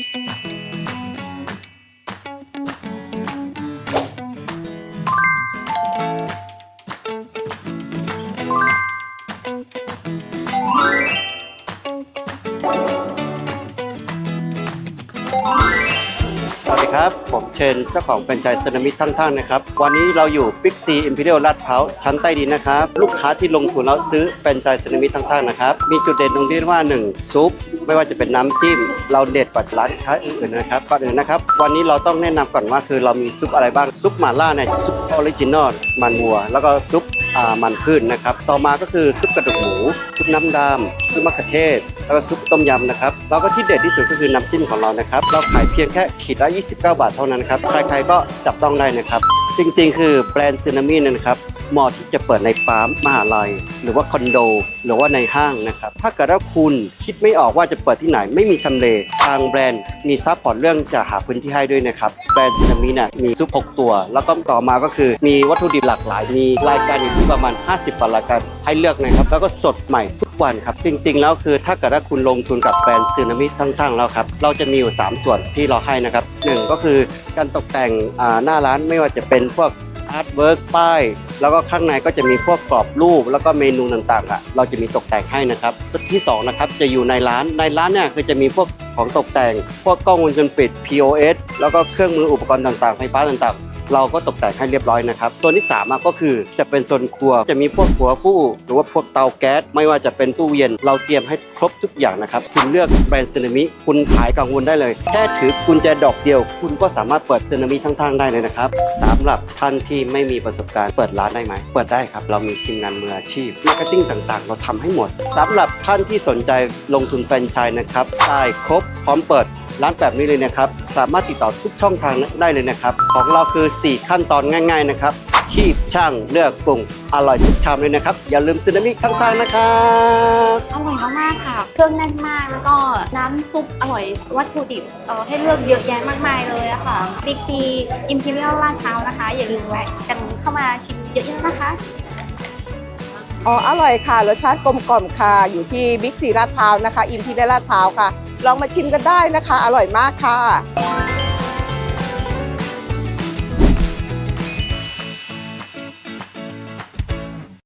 Thank you. สวัสดีครับ ผมเชนเจ้าของแฟรนไชส์สึนามิทั้งท่านนะครับ วันนี้เราอยู่ Big C Imperial ลาดพร้าวชั้นใต้ดินนะครับ ลูกค้าที่ลงทุนแล้วซื้อแฟรนไชส์สึนามิทั้งท่านนะครับ มีจุดเด่นตรงที่ว่า 1 ซุป ไม่ว่าจะเป็นน้ำจิ้ม เราเด็ดกว่าร้านค้าอื่นๆนะครับก่อนอื่นนะครับ วันนี้เราต้องแนะนำก่อนว่าคือเรามีซุปอะไรบ้างซุปหม่าล่าเนี่ยซุปออริจินอลมันวัว แล้วก็ซุป มันพืชนนะครับ ต่อมาก็คือซุปกระดูกหมู ซุปน้ำดำซุปมะเขือเทศ แล้วก็ซุปต้มยำนะครับ แล้วก็ที่เด็ดที่สุดก็คือน้ำจิ้มของเรานะครับ เราขายเพียงแค่ขีดละ 29 บาทเท่านั้นครับ ใครๆก็จับต้องได้นะครับ จริงๆ คือแบรนด์ซินามีนะครับ มาะที่จะเปิดในปั๊มมหาลัย หรือว่าคอนโด หรือว่าในห้างนะครับ ถ้าเกิดว่าคุณคิดไม่ออกว่าจะเปิดที่ไหนไม่มีทำเล ทางแบรนด์มีซัพพอร์ตเรื่องจะหาพื้นที่ให้ด้วยนะครับ แบรนด์ซึนามิเนี่ยมีซุป6ตัว แล้วก็ต่อมาก็คือมีวัตถุดิบหลากหลาย มีรายการอยู่ที่ประมาณ 50กว่ารายการให้เลือกนะครับ แล้วก็สดใหม่ทุกวันครับ จริง ๆ แล้วคือถ้าเกิดว่าคุณลงทุนกับแบรนด์ซึนามิทั้งๆแล้วครับ เราจะมีอยู่ 3 ส่วนที่เราให้นะครับหนึ่งก็คือการตกแต่งหน้าร้านไม่ว่าจะเป็นพวก อาร์ตเวิร์กป้าย แล้วก็ข้างในก็จะมีพวกกรอบรูป แล้วก็เมนูต่างๆอะเราจะมีตกแต่งให้นะครับจุดที่สองนะครับจะอยู่ในร้านในร้านเนี่ยคือจะมีพวกของตกแต่ง พวกกล้องวงจรปิด POS แล้วก็เครื่องมืออุปกรณ์ต่างๆ ไฟฟ้าต่างๆ เราก็ตกแต่งให้เรียบร้อยนะครับโซนที่สามก็คือจะเป็นโซนครัว จะมีพวกหัวฟู่หรือว่าพวกเตาแก๊ส ไม่ว่าจะเป็นตู้เย็น เราเตรียมให้ครบทุกอย่างนะครับ คุณเลือกแบรนด์เซนามิคุณขายกังวลได้เลย แค่ถือกุญแจดอกเดียว คุณก็สามารถเปิดเซนามิทั้งทางๆได้เลยนะครับสำหรับท่านที่ไม่มีประสบการณ์เปิดร้านได้ไหม เปิดได้ครับ เรามีทีมงานมืออาชีพมาร์เก็ตติ้งต่างๆ เราทำให้หมดสำหรับท่านที่สนใจลงทุนแฟรนไชส์นะครับได้ครบพร้อมเปิดร้านแบบนี้เลยนะครับ สามารถติดต่อทุกช่องทางได้เลยนะครับ ของเราคือ4 ขั้นตอนง่าย ๆ นะครับคีบช่างเลือกปรุงอร่อยทุกชามเลยนะครับ อย่าลืมซึนามิข้างๆนะครับอร่อยมากๆค่ะ เครื่องแน่นมากแล้วก็น้ำซุปอร่อยวัตถุดิบเอ่อให้เลือกเยอะแยะมากมายเลยอะค่ะบิ๊กซีอิมพีเรียลลาดพร้าวนะคะ อย่าลืมแวะกันเข้ามาชิมเยอะๆนะคะอ๋ออร่อยค่ะรสชาติกลมกล่อมค่ะ อยู่ที่บิ๊กซีลาดพร้าวนะคะ อิมพีได้ลาดพร้าวค่ะ ลองมาชิมกันได้นะคะ อร่อยมากค่ะ